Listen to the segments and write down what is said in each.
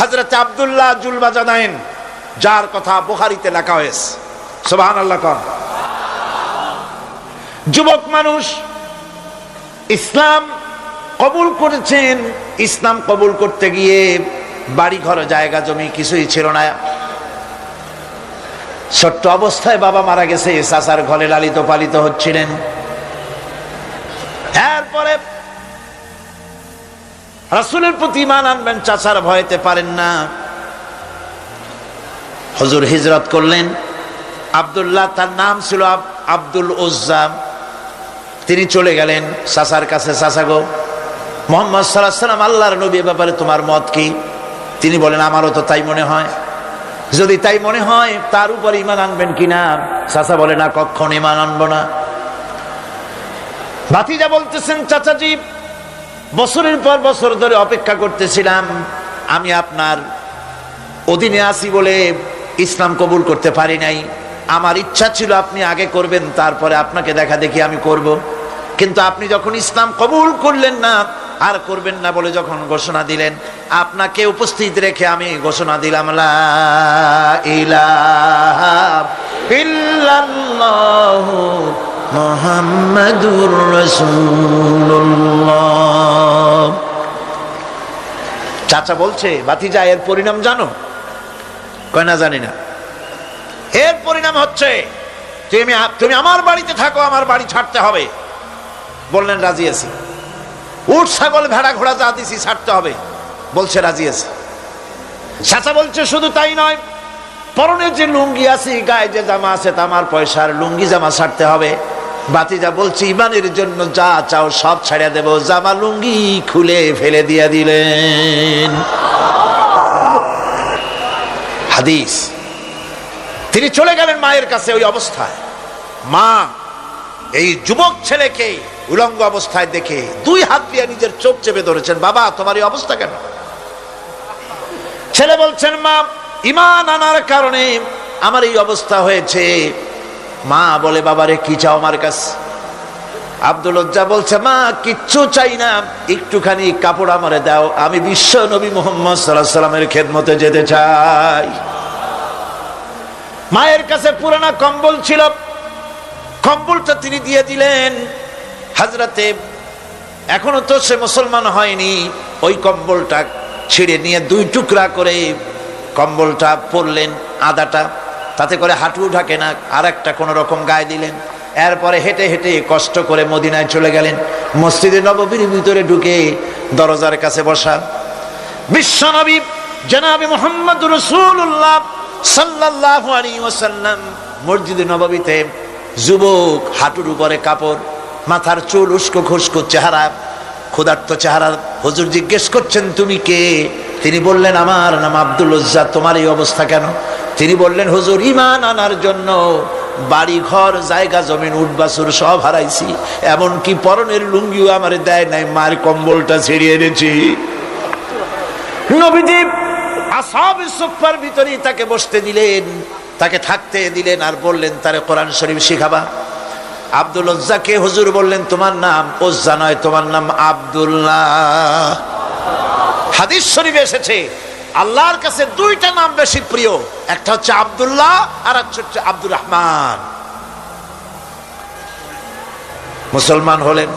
হজরত আবদুল্লাহ জুলবা জুলবাজাদাইন যার কথা বুখারিতে লেখা হয়েছে। সোবাহান আল্লাহ কন। যুবক মানুষ, ইসলাম কবুল করেছেন, ইসলাম কবুল করতে গিয়ে বাড়ি ঘর জায়গা, জমি কিছুই ছিল না। ছোট্ট অবস্থায় বাবা মারা গেছে, চাচার ঘরে লালিত পালিত হচ্ছিলেন। এরপরে রাসুলের প্রতি মান আনবেন, চাচার ভয়তে পারেন না। হজুর হিজরত করলেন। আবদুল্লাহ, তার নাম ছিল আব্দুল উজ্জা তিনি চলে গেলেন চাচার কাছে, চাচা গো, মোহাম্মদ সাল্লাহ সাল্লাম আল্লাহর নবী ব্যাপারে তোমার মত কি? তিনি বলেন, আমারও তো তাই মনে হয়। যদি তাই মনে হয়, তার উপর ইমান আনবেন কিনা চাচা বলে, না কখন ইমান আনব না। ভাতিজা বলতেছেন, চাচাজি বছরের পর বছর ধরে অপেক্ষা করতেছিলাম, আমি আপনার অধীনে আসি বলে ইসলাম কবুল করতে পারি নাই। আমার ইচ্ছা ছিল আপনি আগে করবেন, তারপরে আপনাকে দেখা দেখি আমি করব। কিন্তু আপনি যখন ইসলাম কবুল করলেন না, আর করবেন না বলে যখন ঘোষণা দিলেন, আপনাকে উপস্থিত রেখে আমি ঘোষণা দিলাম, লা ইলাহা মুহাম্মাদুর রাসূলুল্লাহ। চাচা বলছে বাতিজা এর পরিণাম জানো? কয় জানি না। এর পরিণাম হচ্ছে, তুমি তুমি আমার বাড়িতে থাকো, আমার বাড়ি ছাড়তে হবে। বললেন, রাজি আছি। উঠ ছাগল, ভেড়া, ঘোড়া যা দিছি, ছাড়তে হবে। বলছে, রাজি আছি। চাচা বলছে, শুধু তাই নয়, পরনের যে লুঙ্গি আছে, গায়ে যে জামা আছে তা আমার পয়সার লুঙ্গি জামা ছাড়তে হবে। বাতিজা বলছে, ইমানের জন্য যা চাও সব ছাড়িয়ে দেব। জামা লুঙ্গি খুলে ফেলে দিয়ে দিলেন। হাদিস। তিনি চলে গেলেন মায়ের কাছে ওই অবস্থায়। মা, এই যুবক ছেলেকে উলঙ্গ অবস্থায় দেখে দুই হাত দিয়ে নিজের চোখ চেপে ধরেছেন, বাবা, তোমার এই অবস্থা কেন? ছেলে বলছেন, মা, ইমান আনার কারণে আমার এই অবস্থা হয়েছে। মা বলে, বাবারে, কি চাও আমার কাছে? আব্দুল লজ্জা বলছে, মা, কিচ্ছু চাই না। একটুখানি কাপড় আমারে দাও। আমি বিশ্ব নবী মোহাম্মদ সাল্লাহ সাল্লামের খেদমতে যেতে চাই। মায়ের কাছে পুরানা কম্বল ছিল। কম্বলটা তিনি দিয়ে দিলেন। হাজরাতে এখনও তো সে মুসলমান হয়নি। ওই কম্বলটা ছিঁড়ে নিয়ে দুই টুকরা করে কম্বলটা পরলেন আদাটা। তাতে করে হাঁটু ঢাকে না আর একটা কোনো রকম গায়ে দিলেন। এরপরে হেঁটে হেঁটে কষ্ট করে মদিনায় চলে গেলেন। মসজিদে নববীর ভিতরে ঢুকে দরজার কাছে বসা। বিশ্বনবী জনাবি মোহাম্মদ রসুল্লাহ সাল্লাহ আলী ওসাল্লাম মসজিদে নববীতে যুবক হাঁটুর উপরে কাপড়, মাথার চুল উস্কো খুস্কো চেহারা ক্ষুধার্ত চেহারা হুজুর জিজ্ঞেস করছেন, তুমি কে? তিনি বললেন, আমার নাম আব্দুল উজ্জা। তোমার এই অবস্থা কেন? তিনি বললেন, হুজুর ইমান আনার জন্য বাড়ি ঘর জায়গা, জমিন উঠবাসুর সব হারাইছি। এমনকি পরনের লুঙ্গিও আমার দেয় নাই, মার কম্বলটা ছেড়িয়ে এনেছি। নবীজি আসাব ভিতরেই তাকে বসতে দিলেন, তাকে থাকতে দিলেন আর বললেন, তারে কোরআন শরীফ শিখাবা। আব্দুল ওজ্জাকে হুজুর বললেন, তোমার নাম ওজ্জা নয়, তোমার নাম আব্দুল্লাহ। হাদিস শরীফে এসেছে, আল্লাহর কাছে দুইটা নাম বেশি প্রিয়, একটা হচ্ছে আব্দুল্লাহ আর একটা হচ্ছে আব্দুর রহমান। মুসলমান হলেন,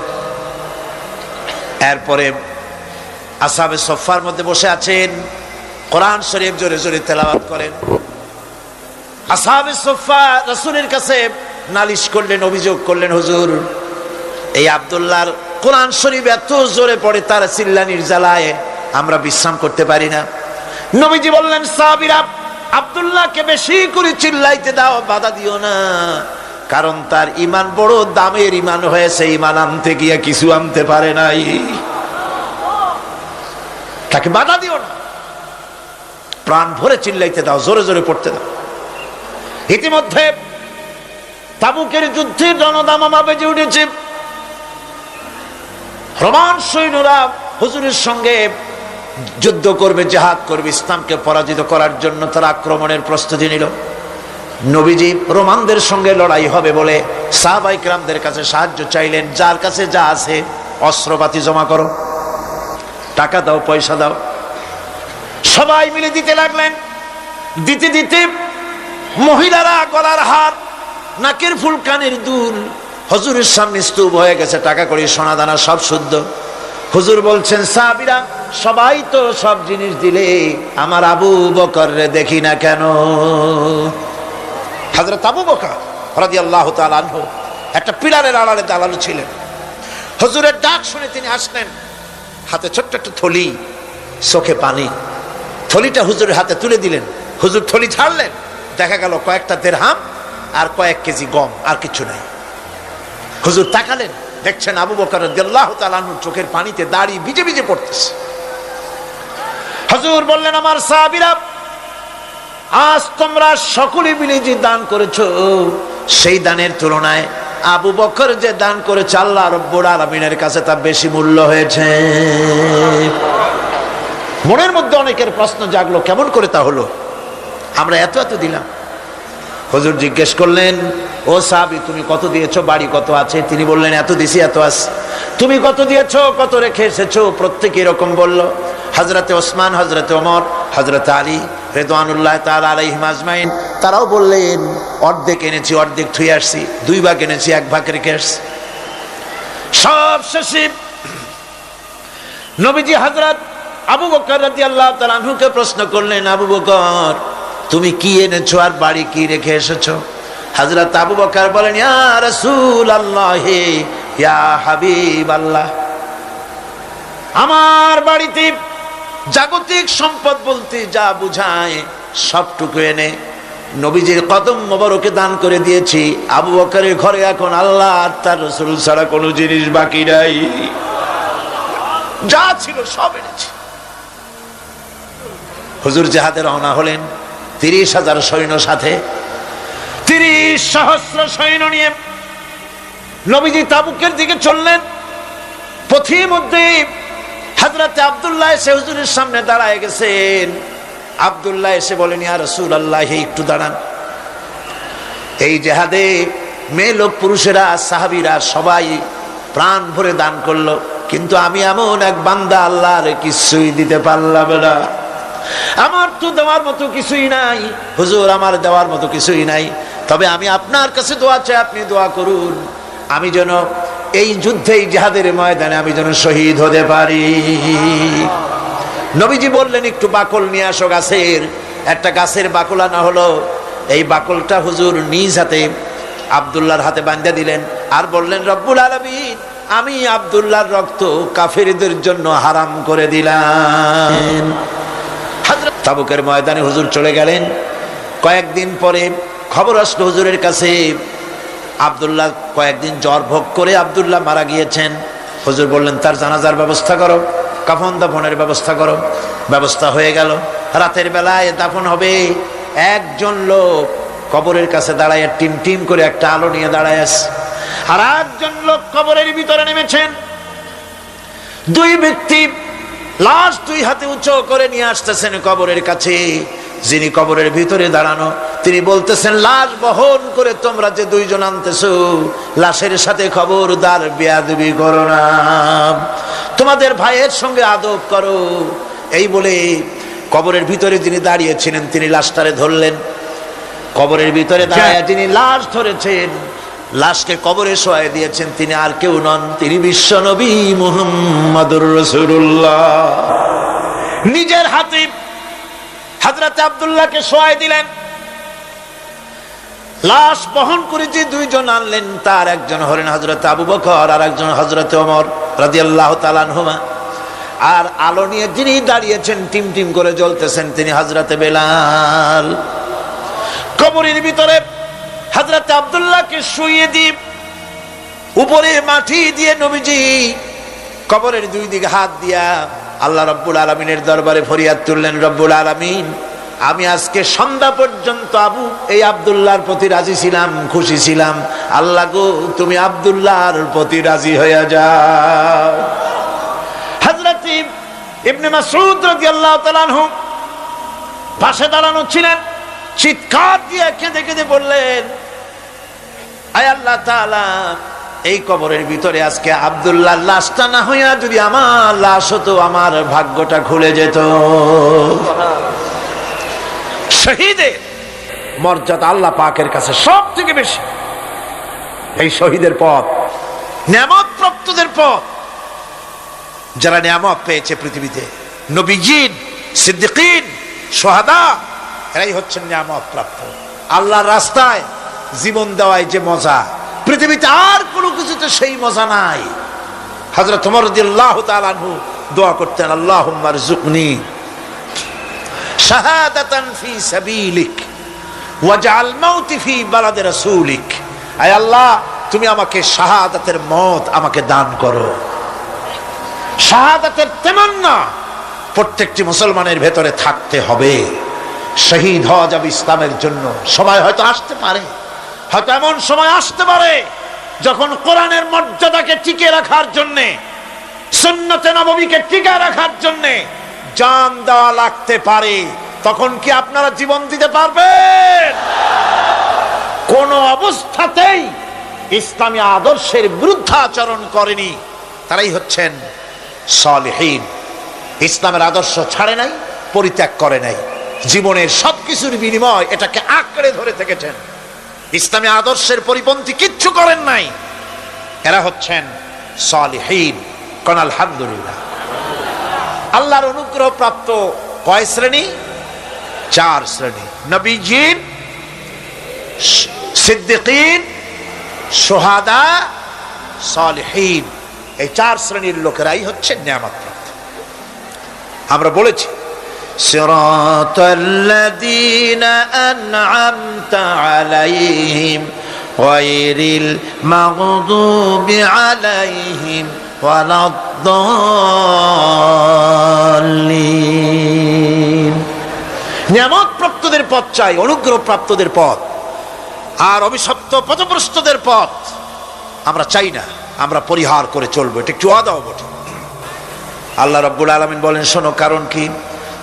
এরপরে আসাবে সফার মধ্যে বসে আছেন, কোরআন শরীফ জোরে জোরে তেলাওয়াত করেন। আসাবে সফা, রসুলের কাছে নালিশ করলেন, অভিযোগ করলেন, হুজুর, এই আবদুল্লাহর কোরআন শরীফ এত জোরে পড়ে, তার চিল্লানির জ্বালায় আমরা বিশ্রাম করতে পারি না। নবীজি বললেন, সাহাবিরা, আবদুল্লাহকে বেশি করে চিল্লাইতে দাও, বাধা দিও না। কারণ তার ইমান বড় দামের ইমান হয়েছে ইমান আনতে গিয়ে কিছু আনতে পারে নাই। তাকে বাধা দিও না। প্রাণ ভরে চিল্লাইতে দাও, জোরে জোরে পড়তে দাও। ইতিমধ্যে তাবুকের যুদ্ধের জনদামামা বেজে উঠেছে। রোমান সৈন্যরা হুজুরের সঙ্গে যুদ্ধ করবে, জেহাদ করবে, ইসলামকে পরাজিত করার জন্য তারা আক্রমণের প্রস্তুতি নিল। নবীজি রোমানদের সঙ্গে লড়াই হবে বলে সাহাবাইকরামদের কাছে সাহায্য চাইলেন, যার কাছে যা আছে, অস্ত্রপাতি জমা করো, টাকা দাও, পয়সা দাও। সবাই মিলে দিতে লাগলেন। দিতে দিতে মহিলারা গলার হার, নাকের ফুল কানের দুল। হজুরের সামনে স্তূপ হয়ে গেছে, টাকা করে সোনা দানা সব শুদ্ধ। হুজুর বলছেন, সাহাবিরা, সবাই তো সব জিনিস দিলে আমার আবু বকর দেখি না কেন? হাজরত আবু বকর রাজি আল্লাহ তালানহ একটা পিলারের আড়ালে দালালু ছিলেন। হুজুরের ডাক শুনে তিনি আসলেন হাতে ছোট্ট একটা থলি, চোখে পানি। থলিটা হুজুরের হাতে তুলে দিলেন। হুজুর থলি ছাড়লেন দেখা গেল কয়েকটা দেড়হাম আর কয়েক কেজি গম, আর কিছু নাই। হুজুর তাকালেন, দেখছেন আবু বকর তালানুর চোখের পানিতে দাড়ি ভিজে ভিজে পড়তেছে। হুজুর বললেন, আমার সাহাবিরা, আজ তোমরা সকলে মিলে যে দান করেছ, সেই দানের তুলনায় আবু বকর যে দান করেছে আল্লাহ রব্বুল আলমিনের কাছে তা বেশি মূল্য হয়েছে। মনের মধ্যে অনেকের প্রশ্ন জাগলো, কেমন করে তা হলো? আমরা এত এত দিলাম। হজুর জিজ্ঞেস করলেন, ও সাহাবি, তুমি কত দিয়েছ? বাড়ি কত আছে? তিনি বললেন, এত দিছি, এত আছে। তুমি কত দিয়েছ? কত রেখে এসেছ? প্রত্যেকে এরকম বলল হজরতে ওসমান হজরতে ওমর হজরত আলী রেদওয়ানুল্লাহ তাল আলাইহিম আজমাইন। তারাও বললেন, অর্ধেক এনেছি, অর্ধেক থুয়ে আসছি। দুই ভাগ এনেছি, এক ভাগ রেখে আসছি। সব শেষে নবীজি হজরত আবু বকর রাজি আল্লাহ তালাহুকে প্রশ্ন করলেন, আবু বকর তুমি কি এনেছো আর বাড়ি কি রেখে এসেছ? হজরত আবু বকার বলেন রাসূল আল্লাহ হাবিব আল্লাহ আমার বাড়িতে জাগতিক সম্পদ বলতে যা বুঝায়, সবটুকু এনে নবীজির কদম মোবারকে দান করে দিয়েছি। আবু বকরের ঘরে এখন আল্লাহ আর তার রসুল ছাড়া কোনো জিনিস বাকি নাই। যা ছিল সব এনেছি। হুজুর জাহাদে রওনা হলেন। তিরিশ হাজার সৈন্য সাথে। তিরিশ সহস্র সৈন্য নিয়ে নবীজি তাবুকের দিকে চললেন। পথির মধ্যে হাজরাতে আবদুল্লাহ এসে হুজুরের সামনে দাঁড়ায় গেছেন। আবদুল্লাহ এসে বলেন, ইয়া রসুল আল্লাহ একটু দাঁড়ান। এই জেহাদে মেয়ে লোক পুরুষেরা, সাহাবিরা সবাই প্রাণ ভরে দান করল। কিন্তু আমি এমন এক বান্দা, আল্লাহর কিছুই দিতে পারলাম না। আমার তো দেওয়ার মতো কিছুই নাই। হুজুর, আমার দেওয়ার মতো কিছুই নাই। তবে আমি আপনার কাছে দোয়া চাই, আপনি দোয়া করুন। আমি যেন এই যুদ্ধে, এই জাহাদের ময়দানে আমি যেন শহীদ হতে পারি। নবীজি বললেন, একটু বাকল নিয়ে আসো গাছের। একটা গাছের বাকল আনা হলো। এই বাকলটা হুজুর নিজ হাতে আবদুল্লাহর হাতে বান্ধা দিলেন আর বললেন, রব্বুল আলমিন, আমি আবদুল্লাহর রক্ত কাফেরদের জন্য হারাম করে দিলাম। তাবুকের ময়দানে হুজুর চলে গেলেন। কয়েকদিন পরে খবর আসলো হুজুরের কাছে, আবদুল্লাহ কয়েকদিন জ্বর ভোগ করে আবদুল্লাহ মারা গিয়েছেন। হুজুর বললেন, তার জানাজার ব্যবস্থা করো, কাফন দাফনের ব্যবস্থা করো। ব্যবস্থা হয়ে গেল। রাতের বেলায় দাফন হবে। একজন লোক কবরের কাছে দাঁড়ায়, টিম টিম করে একটা আলো নিয়ে দাঁড়ায় আছে। আর একজন লোক কবরের ভিতরে নেমেছেন। দুই ব্যক্তি লাশ দুই হাতে উঁচু করে নিয়ে আসতেছেন কবরের কাছে। যিনি কবরের ভিতরে দাঁড়ানো তিনি বলতেছেন লাশ বহন করে তোমরা যে দুইজন আনতেছো লাশের সাথে খবরদার বেয়াদবি করো না। তোমাদের ভাইয়ের সঙ্গে আদব করো। এই বলে কবরের ভিতরে যিনি দাঁড়িয়েছিলেন তিনি লাশটারে ধরলেন। কবরের ভিতরে দাঁড়ায় যিনি লাশ ধরেছেন। লাশকে কবরে শোয়াই দিয়েছেন তিনি আর কেউ নন, তিনি বিশ্ব নবী মুহাম্মাদুর রসুল্লাহ নিজের হাতে হাজরাতে আবদুল্লাহকে শোয়াই দিলেন। লাশ বহন করে যে দুইজন আনলেন, তার একজন হলেন হজরত আবু বকর আর একজন হজরত ওমর রাদিয়াল্লাহু তাআলা আনহুমা। আর আলো নিয়ে যিনি দাঁড়িয়েছেন, টিম টিম করে জ্বলতেছেন তিনি হজরতে বেলাল। কবরের ভিতরে হজরত আবদুল্লাহকে শুয়ে দিয়ে উপরে মাটি দিয়ে নবীজি কবরের দুই দিকে হাত দিয়া আল্লাহ রব্বুল আলমিনের দরবারে ফরিয়াদ তুললেন, রব্বুল আলমিন, আমি আজকে সন্ধ্যা পর্যন্ত আবু, এই আবদুল্লাহর প্রতি রাজি ছিলাম, খুশি ছিলাম। আল্লাহ গো, তুমি আবদুল্লাহর প্রতি রাজি হয়ে যাও। হজরত ইবনে রাদিয়াল্লাহু তাআলা আনহু পাশে দাঁড়ানো ছিলেন। চিৎকার দিয়ে কেঁদে কেঁদে বললেন আল্লাহ এই কবরের ভিতরে আজকে আবদুল্লাহ লাশটা না হইয়া যদি আমার লাশ হতো, আমার ভাগ্যটা খুলে যেত। শহীদের মর্যাদা আল্লাহ পাকের কাছে সব থেকে বেশি। এই শহীদের পথ নিয়ামত প্রাপ্তদের পথ, যারা নিয়ামত পেয়েছে পৃথিবীতে। নবীজিন, সিদ্দিকিন সোহাদা এরাই হচ্ছেন নিয়ামত প্রাপ্ত। আল্লাহর রাস্তায় জীবন দেওয়ায় যে মজা। পৃথিবীতে আর কোনো কিছুতে সেই মজা নাই। হাজরত তোমার আল্লাহ তালানহু দোয়া করতেন আল্লাহ জুকনি শাহাদাতান ফি সাবিলিক ওয়াজআল মাউতি ফি বালাদি রাসূলিক। আয় আল্লাহ, তুমি আমাকে শাহাদাতের মত আমাকে দান করো। শাহাদাতের তেমান্না প্রত্যেকটি মুসলমানের ভেতরে থাকতে হবে। শহীদ হওয়া যাবে ইসলামের জন্য। সময় হয়তো আসতে পারে। হয়তো এমন সময় আসতে পারে, যখন কোরআনের মর্যাদাকে টিকে রাখার জন্যে, সুন্নতে নবমীকে টিকে রাখার জন্যে জান দেওয়া লাগতে পারে। তখন কি আপনারা জীবন দিতে পারবেন? কোন অবস্থাতেই ইসলামী আদর্শের বিরুদ্ধাচরণ করেনি। তারাই হচ্ছেন সলহীন। ইসলামের আদর্শ ছাড়ে নাই, পরিত্যাগ করে নাই। জীবনের সবকিছুর বিনিময় এটাকে আঁকড়ে ধরে থেকেছেন। ইসলামী আদর্শের পরিপন্থী কিচ্ছু করেন নাই। এরা হচ্ছেন সলহীন কোন আলহামদুলিল্লাহ আল্লাহর অনুগ্রহ প্রাপ্ত কয় শ্রেণি? চার শ্রেণি। নবীজিন সিদ্দিকিন, সোহাদা, সলহীন। এই চার শ্রেণির লোকেরাই হচ্ছে নিয়ামত প্রাপ্ত আমরা বলেছি صراط الذين أنعمت عليهم غير المغضوب عليهم ولا الضالين নিয়ামত প্রাপ্তদের পথ চাই অনুগ্রহ প্রাপ্তদের পথ আর অভিশপ্ত পথপ্রস্তদের পথ আমরা চাই না আমরা পরিহার করে চলবো এটা একটু আদাও বটে আল্লাহ রব্বুল আলমিন বলেন শোনো কারণ কি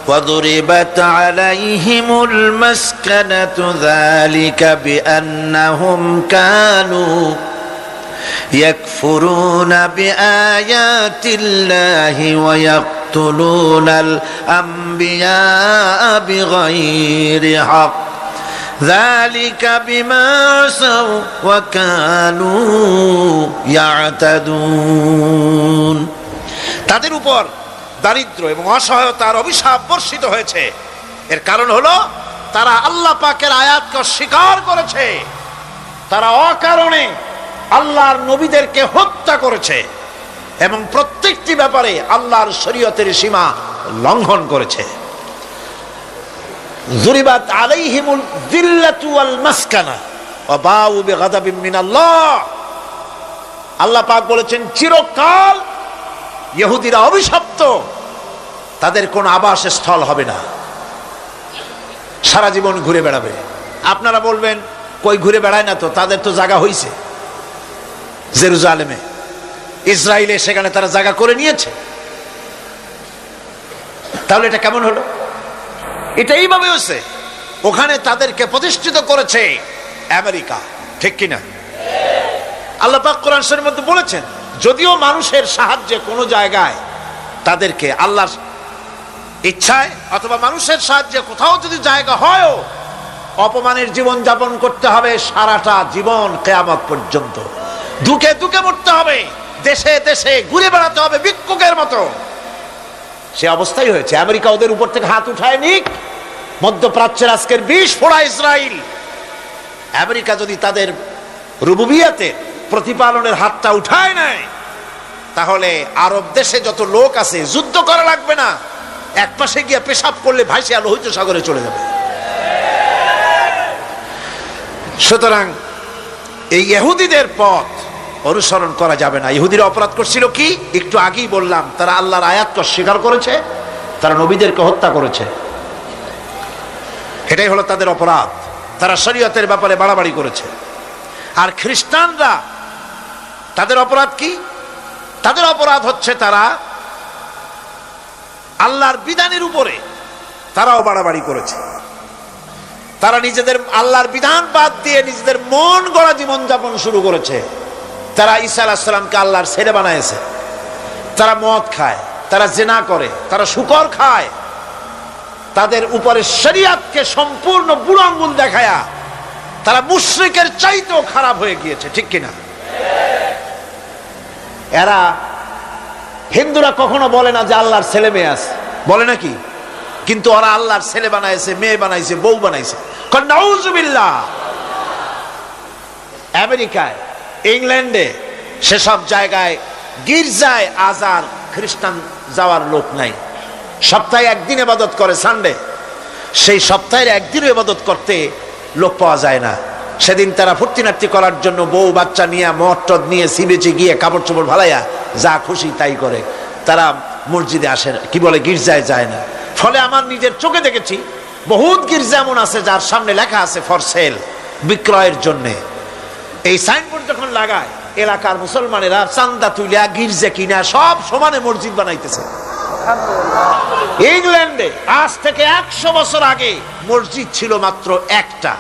وضربت عليهم المسكنة ذلك بأنهم كانوا يكفرون بآيات الله ويقتلون الأنبياء بغير حق ذلك بما عصوا وكانوا يعتدون তাদের উপর দারিদ্র এবং অসহায়তার অভিশাপ বর্ষিত হয়েছে। এর কারণ হলো, তারা আল্লাহ পাকের আয়াতকে অস্বীকার করেছে। তারা অকারণে আল্লাহর নবীদেরকে হত্যা করেছে এবং প্রত্যেকটি ব্যাপারে আল্লাহর শরীয়তের সীমা লঙ্ঘন করেছে। জুরিবাত আলাইহিমুল যিল্লাতু ওয়াল মাসকানা, ওয়া মিনাল্লাহ। আল্লাহ পাক বলেছেন, চিরকাল ইহুদিরা অভিশপ্ত। তাদের কোন আবাস স্থল হবে না। সারা জীবন ঘুরে বেড়াবে। আপনারা বলবেন, কই ঘুরে বেড়ায় না তো? তাদের তো জায়গা হইছে জেরুজালেমে। ইসরায়েলে সেখানে তারা জায়গা করে নিয়েছে। তাহলে এটা কেমন হলো? এটা এইভাবে হয়েছে ওখানে তাদেরকে প্রতিষ্ঠিত করেছে আমেরিকা। ঠিক কিনা? আল্লাহ পাক কোরআন মধ্যে বলেছেন যদিও মানুষের সাহায্যে কোনো জায়গায় তাদেরকে আল্লাহর ইচ্ছায় অথবা মানুষের সাহায্যে কোথাও যদি জায়গা হয়ও অপমানের জীবন যাপন করতে হবে সারাটা জীবন কেয়ামত পর্যন্ত। দুঃখে দুঃখে মরতে হবে, দেশে দেশে ঘুরে বেড়াতে হবে ভিক্ষুকের মতো। সে অবস্থাই হয়েছে। আমেরিকা ওদের উপর থেকে হাত উঠায় নিক। মধ্যপ্রাচ্যের আজকের বিষ ফোড়া ইসরায়েল আমেরিকা যদি তাদের রুবুবিয়াতে প্রতিপালনের হাতটা উঠায় নাই। তাহলে আরব দেশে যত লোক আছে, যুদ্ধ করা লাগবে না। এক পাশে গিয়ে পেশাব করলে ভাসিয়া লোহিত সাগরে চলে যাবে। সুতরাং এই ইহুদিদের পথ অনুসরণ করা যাবে না। ইহুদিরা অপরাধ করছিল কি? একটু আগেই বললাম, তারা আল্লাহর আয়াতকে স্বীকার করেছে, তারা নবীদেরকে হত্যা করেছে। এটাই হলো তাদের অপরাধ। তারা শরীয়তের ব্যাপারে বাড়াবাড়ি করেছে। আর খ্রিস্টানরা তাদের অপরাধ কি? তাদের অপরাধ হচ্ছে তারা আল্লাহর বিধানের উপরে তারাও বাড়াবাড়ি করেছে। তারা নিজেদের আল্লাহর বিধান বাদ দিয়ে নিজেদের মন গড়া জীবনযাপন শুরু করেছে। তারা ঈসা আলাহিসাল্লামকে আল্লাহর ছেলে বানাইছে। তারা মদ খায়, তারা জেনা করে, তারা শুকর খায়। তাদের উপরে শরিয়াতকে সম্পূর্ণ বুড়ো আঙ্গুল দেখায়া তারা মুশ্রিকের চাইতেও খারাপ হয়ে গিয়েছে, ঠিক কিনা? এরা হিন্দুরা কখনো বলে না যে আল্লাহর ছেলে মেয়ে আছে। বলে নাকি? কিন্তু ওরা আল্লাহর ছেলে বানাইছে, মেয়ে বানাইছে, বউ বানাইছে। আমেরিকায়, ইংল্যান্ডে সেসব জায়গায় গির্জায় আজার খ্রিস্টান যাওয়ার লোক নাই। সপ্তাহে একদিন এবাদত করে, সানডে। সেই সপ্তাহের একদিন এবাদত করতে লোক পাওয়া যায় না। সেদিন তারা ফুর্তিনার্তি করার জন্য বউ বাচ্চা নিয়ে মদ টদ নিয়ে সিবেচে গিয়ে কাপড় চোপড় ভালাইয়া যা খুশি তাই করে। তারা মসজিদে আসে না, কি বলে? গির্জায় যায় না। ফলে আমার নিজের চোখে দেখেছি বহুত গির্জা এমন আছে যার সামনে লেখা আছে ফর সেল বিক্রয়ের জন্যে। এই সাইনবোর্ড যখন লাগায় এলাকার মুসলমানেরা চান্দা তুলিয়া গির্জা কিনা সব সমানে মসজিদ বানাইতেছে। ইংল্যান্ডে আজ থেকে একশো বছর আগে মসজিদ ছিল মাত্র একটা।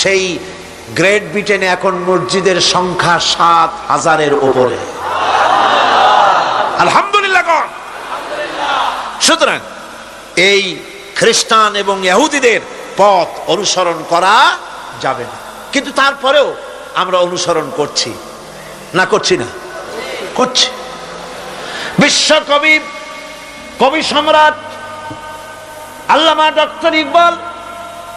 সেই গ্রেট ব্রিটেনে এখন মসজিদের সংখ্যা সাত হাজারের উপরে। আলহামদুলিল্লাহ। সুতরাং এই খ্রিস্টান এবং ইহুদিদের পথ অনুসরণ করা যাবে না। কিন্তু তারপরেও আমরা অনুসরণ করছি। না করছি না। করছি। বিশ্ব বিশ্বকবি কবি সম্রাট, আল্লামা ডক্টর ইকবাল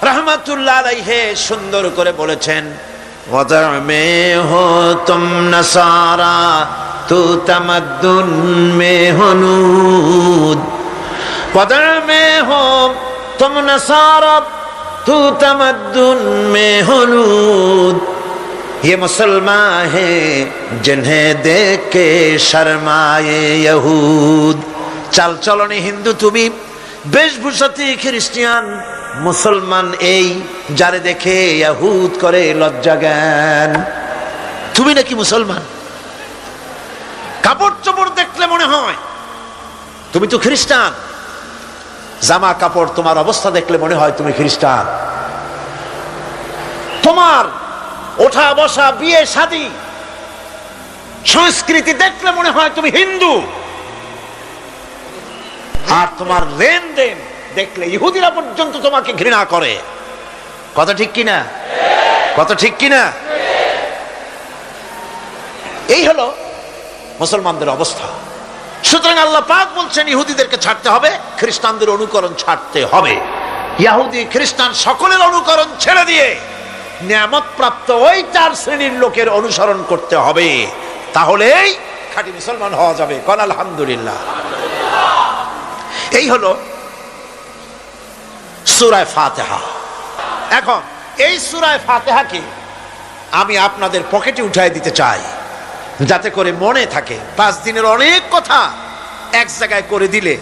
রহমাতুল্লাহ আলাইহে সুন্দর করে বলেছেন वदर में हो तुम नसारा तू तमद्दुन में हो नूद वदर में हो तुम नसारा तू तमद्दुन में हो नूद ये मुसलमान हैं जिन्हें देख के शर्माए यहूद চাল চলনে হিন্দু তুমি বেশভূষাতে খ্রিস্টিয়ান মুসলমান এই যারে দেখে ইয়াহুদ করে লজ্জা জ্ঞান। তুমি নাকি মুসলমান? কাপড় চোপড় দেখলে মনে হয় তুমি তো খ্রিস্টান। জামা কাপড় তোমার অবস্থা দেখলে মনে হয় তুমি খ্রিস্টান। তোমার ওঠা বসা, বিয়ে, শাদী, সংস্কৃতি দেখলে মনে হয় তুমি হিন্দু। আর তোমার লেনদেন দেখলে ইহুদিরা পর্যন্ত তোমাকে ঘৃণা করে। কথা ঠিক কিনা? কথা ঠিক কিনা? এই হলো মুসলমানদের অবস্থা। সুতরাং আল্লাহ পাক বলছেন, ইহুদিদেরকে ছাড়তে হবে, খ্রিস্টানদের অনুকরণ ছাড়তে হবে। ইহুদি খ্রিস্টান সকলের অনুকরণ ছেড়ে দিয়ে নিয়ামত প্রাপ্ত ওই চার শ্রেণির লোকের অনুসরণ করতে হবে। তাহলেই খাঁটি মুসলমান হওয়া যাবে। কন আলহামদুলিল্লাহ। এই হলো সুরায় ফাতেহা। এখন, এই সুরায় ফাতেহাকে আমি আপনাদের পকেটে উঠাই দিতে চাই, যাতে করে মনে থাকে, পাঁচ দিনের অনেক কথা এক জায়গায় করে দিলে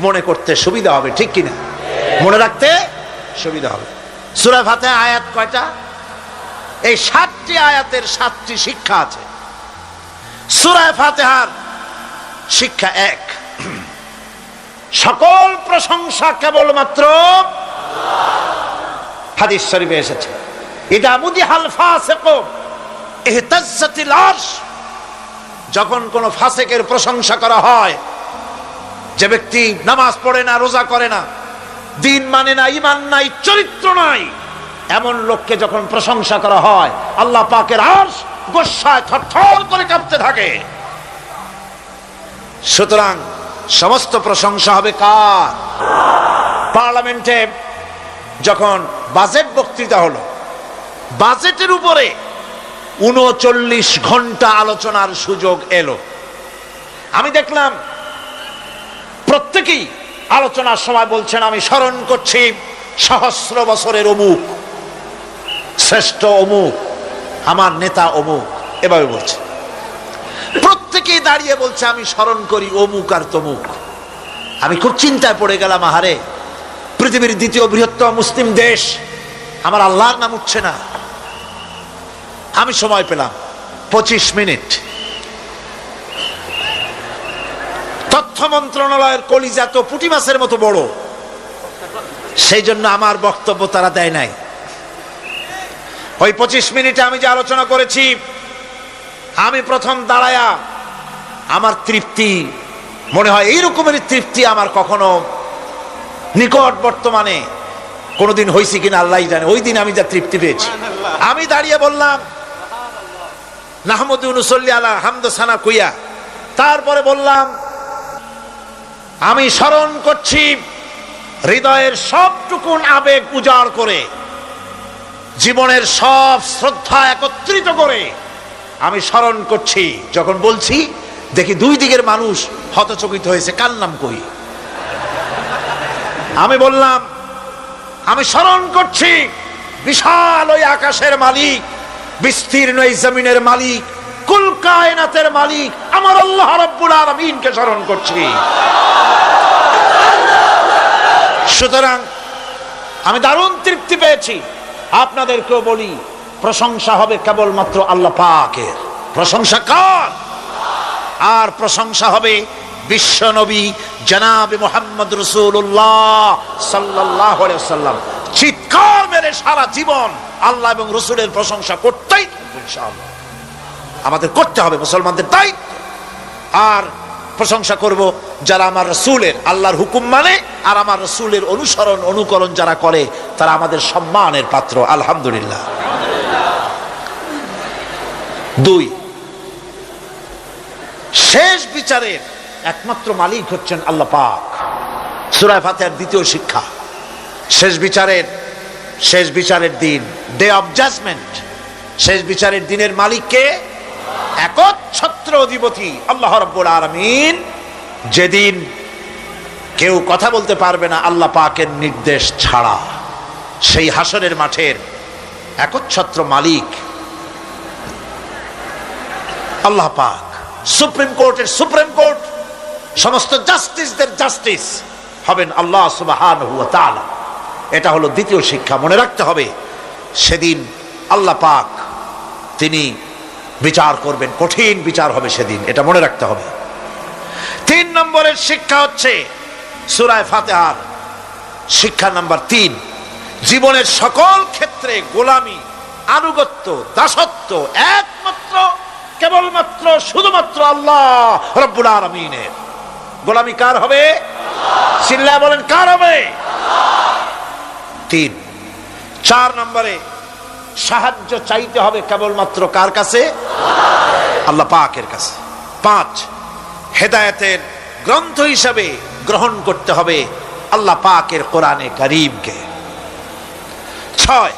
মনে করতে সুবিধা হবে, ঠিক কিনা মনে রাখতে সুবিধা হবে। সুরায় ফাতেহা আয়াত কয়টা? এই সাতটি আয়াতের সাতটি শিক্ষা আছে। সুরায় ফাতেহার শিক্ষা এক। সকল প্রশংসা কেবলমাত্র হাদিস শরীফে এসেছে। এটা মুদি হাল ফাসেক আরশ। যখন কোন ফাসেকের প্রশংসা করা হয়, যে ব্যক্তি নামাজ পড়ে না, রোজা করে না, দিন মানে না ইমান নাই, চরিত্র নাই, এমন লোককে যখন প্রশংসা করা হয়, আল্লাহ পাকের আরশ গোসায় থরথর করে কাঁপতে থাকে। সুতরাং সমস্ত প্রশংসা হবে কার? পার্লামেন্টে যখন বাজেট বক্তৃতা হলো, বাজেটের উপরে উনচল্লিশ ঘণ্টা আলোচনার সুযোগ এলো। আমি দেখলাম, প্রত্যেকেই আলোচনার সময় বলছেন, আমি স্মরণ করছি সহস্র বছরের অমুক, শ্রেষ্ঠ অমুক, আমার নেতা অমুক, এভাবে বলছে। প্রত্যেকেই দাঁড়িয়ে বলছে, আমি স্মরণ করি অমুক আর তমুক। আমি খুব চিন্তায় পড়ে গেলাম, আহারে পৃথিবীর দ্বিতীয় বৃহত্তম মুসলিম দেশ। আমার আল্লাহর নাম উঠছে না। আমি সময় পেলাম। পঁচিশ মিনিট। তথ্য মন্ত্রণালয়ের কলিজা তো পুটি মাছের মতো বড়। সেই জন্য আমার বক্তব্য তারা দেয় নাই। ওই পঁচিশ মিনিটে আমি যে আলোচনা করেছি, আমি প্রথম দাঁড়ায়া আমার তৃপ্তি, মনে হয় এই রকমের তৃপ্তি আমার কখনো নিকট বর্তমানে কোনোদিন হয়েছে কিনা আল্লাহ জানে। ওই দিন আমি যা তৃপ্তি পেয়েছি। আমি দাঁড়িয়ে বললাম নাহমদুল্লি আলা হামদ সানা কুইয়া। তারপরে বললাম আমি স্মরণ করছি হৃদয়ের সবটুকুন আবেগ উজাড় করে জীবনের সব শ্রদ্ধা একত্রিত করে আমি স্মরণ করছি। যখন বলছি দেখি দুই দিকের মানুষ হতচকিত হয়েছে। কার নাম কই? আমি বললাম, আমি স্মরণ করছি, বিশাল ওই আকাশের মালিক, বিস্তীর্ণ এই জমিনের মালিক, কুল কায়নাতের মালিক, আমার আল্লাহ রাব্বুল আলামিনকে স্মরণ করছি। সুতরাং আমি দারুণ তৃপ্তি পেয়েছি। আপনাদেরকেও বলি, প্রশংসা হবে কেবলমাত্র আল্লাহ পাকের। প্রশংসা কার? আর প্রশংসা হবে বিশ্ব নবী জনাবে মোহাম্মদ রসুল্লাহ সাল্লাহ সাল্লাম চিৎকার মেরে সারা জীবন আল্লাহ এবং রসুলের প্রশংসা করতেই। আমাদের করতে হবে মুসলমানদের দায়িত্ব আর প্রশংসা করব যারা আমার রসুলের, আল্লাহর হুকুম মানে আর আমার রসুলের অনুসরণ, অনুকরণ যারা করে, তারা আমাদের সম্মানের পাত্র, আলহামদুলিল্লাহ। দুই, শেষ বিচারের একমাত্র মালিক হচ্ছেন আল্লাহ পাক। সুরায় ফাতেহার দ্বিতীয় শিক্ষা। শেষ বিচারের শেষ বিচারের দিন। ডে অফ জাজমেন্ট শেষ বিচারের দিনের মালিককে একচ্ছত্র অধিপতি আল্লাহ রব্বুল আলমিন। যেদিন কেউ কথা বলতে পারবে না আল্লাহ পাকের নির্দেশ ছাড়া। সেই হাসনের মাঠের একচ্ছত্র মালিক আল্লাহ পাক। সুপ্রিম কোর্টের সুপ্রিম কোর্ট সমস্ত জাস্টিসদের জাস্টিস হবেন আল্লাহ সুবাহান হুয়া তালা এটা হলো দ্বিতীয় শিক্ষা, মনে রাখতে হবে, সেদিন আল্লাহ পাক তিনি বিচার করবেন, কঠিন বিচার হবে সেদিন, এটা মনে রাখতে হবে। তিন নম্বরের শিক্ষা হচ্ছে সুরায় ফাতেহার, শিক্ষা নাম্বার তিন, জীবনের সকল ক্ষেত্রে গোলামি, আনুগত্য, দাসত্ব একমাত্র, কেবলমাত্র, শুধুমাত্র আল্লাহ রব্বুল আলমিনের। গোলামি কার হবে? চিল্লা বলেন, কার হবে? তিন। চার নম্বরে, সাহায্য চাইতে হবে কেবলমাত্র কার কাছে? আল্লাহ পাকের কাছে। পাঁচ, হেদায়েতের গ্রন্থ হিসাবে গ্রহণ করতে হবে আল্লাহ পাকের কোরআনে করিমকে। ছয়,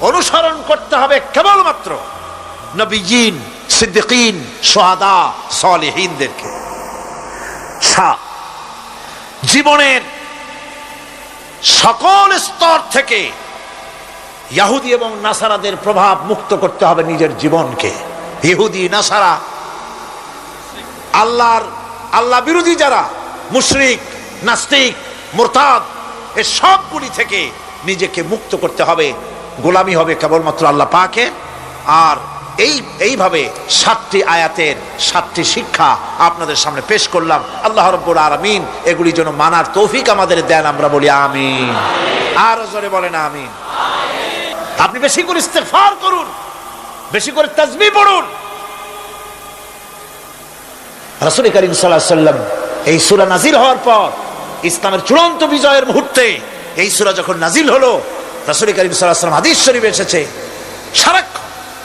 অনুসরণ করতে হবে কেবলমাত্র নবীজিন, সিদ্দিকিন, সোহাদা, সলেহীনদেরকে। সাত জীবনের সকল স্তর থেকে ইয়াহুদি এবং নাসারাদের প্রভাব মুক্ত করতে হবে নিজের জীবনকে। ইহুদি, নাসারা, আল্লাহর, আল্লাহ বিরোধী যারা, মুশরিক, নাস্তিক, মোরতাদ, এ সবগুলি থেকে নিজেকে মুক্ত করতে হবে। গোলামি হবে কেবলমাত্র আল্লাহ পাকে। আর এই, এইভাবে সাতটি আয়াতের সাতটি শিক্ষা আপনাদের সামনে পেশ করলাম। আল্লাহ রব্বুল আলমিন এগুলি যেন মানার তৌফিক আমাদের দেন, আমরা বলি আমিন। আর জোরে বলেন আমিন। আপনি বেশি করে ইস্তেফার করুন, বেশি করে তাজবি পড়ুন। রাসুল করিম সাল্লাহ সাল্লাম এই সুরা নাজিল হওয়ার পর, ইসলামের চূড়ান্ত বিজয়ের মুহূর্তে এই সুরা যখন নাজিল হলো, রাসুল করিম সাল্লাহ সাল্লাম হাদিস শরীফ এসেছে, সারাক্ষণ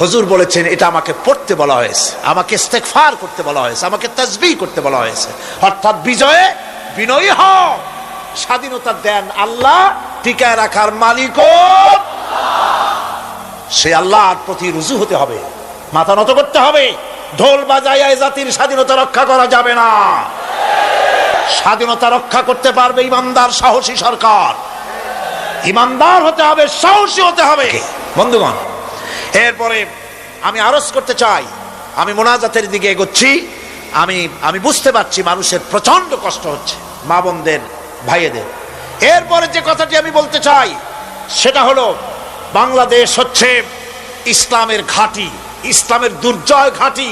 হুজুর বলেছেন, এটা আমাকে পড়তে বলা হয়েছে, আমাকে ইস্তেগফার করতে বলা হয়েছে, আমাকে তাসবিহ করতে বলা হয়েছে। অর্থাৎ বিজয়ে বিনয়ী হ স্বাধীনতা দেন আল্লাহ, টিকায় রাখার মালিক সে আল্লাহর প্রতি রুজু হতে হবে, মাথা নত করতে হবে। ঢোল বাজায় জাতির স্বাধীনতা রক্ষা করা যাবে না। স্বাধীনতা রক্ষা করতে পারবে ইমানদার, সাহসী সরকার। ইমানদার হতে হবে, সাহসী হতে হবে। বন্ধুগণ এরপরে আমি আরজ করতে চাই, আমি মোনাজাতের দিকে এগোচ্ছি, আমি আমি বুঝতে পারছি মানুষের প্রচণ্ড কষ্ট হচ্ছে, মা বোনদের, ভাইয়েদের। এরপরে যে কথাটি আমি বলতে চাই, সেটা হলো, বাংলাদেশ হচ্ছে ইসলামের ঘাঁটি, ইসলামের দুর্জয় ঘাঁটি।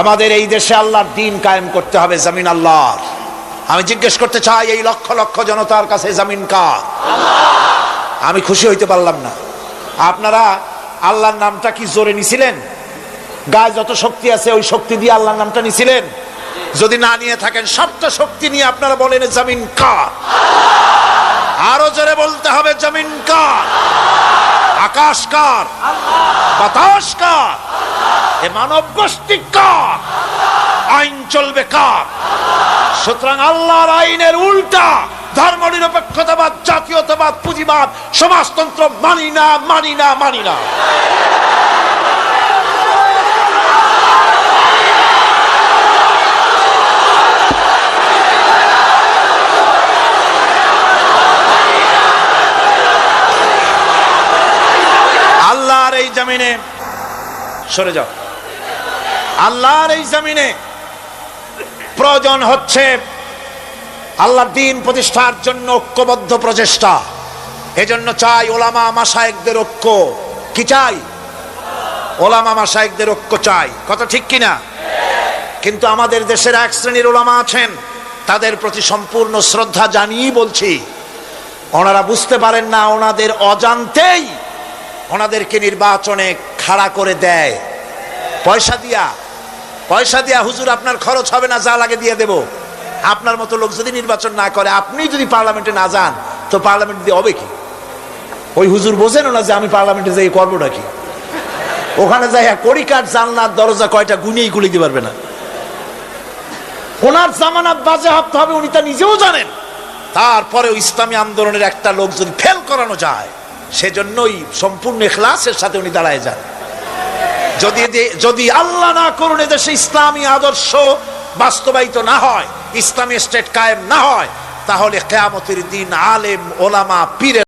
আমাদের এই দেশে আল্লাহর দিন কায়েম করতে হবে জামিন আল্লাহর। আমি জিজ্ঞেস করতে চাই, এই লক্ষ লক্ষ জনতার কাছে জামিন কার? আমি খুশি হইতে পারলাম না। আপনারা আল্লাহর নামটা কি জোরে নিছিলেন? গায়ে যত শক্তি আছে ওই শক্তি দিয়ে আল্লাহর নামটা নিছিলেন? যদি না নিয়ে থাকেন, সবটা শক্তি নিয়ে আপনারা বলেন, জামিন কার? আরও জোরে বলতে হবে, জামিন কার? আকাশ কার? বাতাস কার? এ মানব গোষ্ঠী কার? আইন চলবে কার? সুতরাং আল্লাহর আইনের উল্টা ধর্ম নিরপেক্ষতাবাদ জাতীয়তাবাদ, পুঁজিবাদ, সমাজতন্ত্র মানি না মানি না মানি না। আল্লাহর এই জমিনে, সরে যাও। আল্লাহর এই জমিনে প্রয়োজন হচ্ছে আল্লাহর দিন প্রতিষ্ঠার জন্য ঐক্যবদ্ধ প্রচেষ্টা। এজন্য চাই ওলামা মাসায়েকদের ঐক্য। কি চাই? ওলামা মাসায়েকদের ঐক্য চাই। কথা ঠিক কিনা? কিন্তু আমাদের দেশের এক শ্রেণির ওলামা আছেন, তাদের প্রতি সম্পূর্ণ শ্রদ্ধা জানিয়েই বলছি, ওনারা বুঝতে পারেন না ওনাদের অজান্তেই ওনাদেরকে নির্বাচনে খাড়া করে দেয়। পয়সা দিয়া পয়সা দিয়া হুজুর আপনার খরচ হবে না, যা লাগে দিয়ে দেব। আপনার মতো লোক যদি নির্বাচন না করে, আপনি যদি পার্লামেন্টে না যান, তো পার্লামেন্ট দিয়ে হবে কি? ওই হুজুর বোঝেন না যে আমি পার্লামেন্টে যাই করবোটা কি? ওখানে যাই কড়ি কাঠ, জানলার দরজা কয়টা গুনিয়েই গুলি দিতে পারবে না। ওনার জামানাত বাজে হাত হবে, উনি তা নিজেও জানেন। তারপরেও ইসলামী আন্দোলনের একটা লোক যদি ফেল করানো যায়, সেজন্যই সম্পূর্ণ এখলাসের সাথে উনি দাঁড়ায় যান। যদি যদি আল্লাহ না করুন এদেশে ইসলামী আদর্শ বাস্তবায়িত না হয় ইসলামী স্টেট কায়েম না হয় তাহলে কেয়ামতের দিন আলেম ওলামা পীরের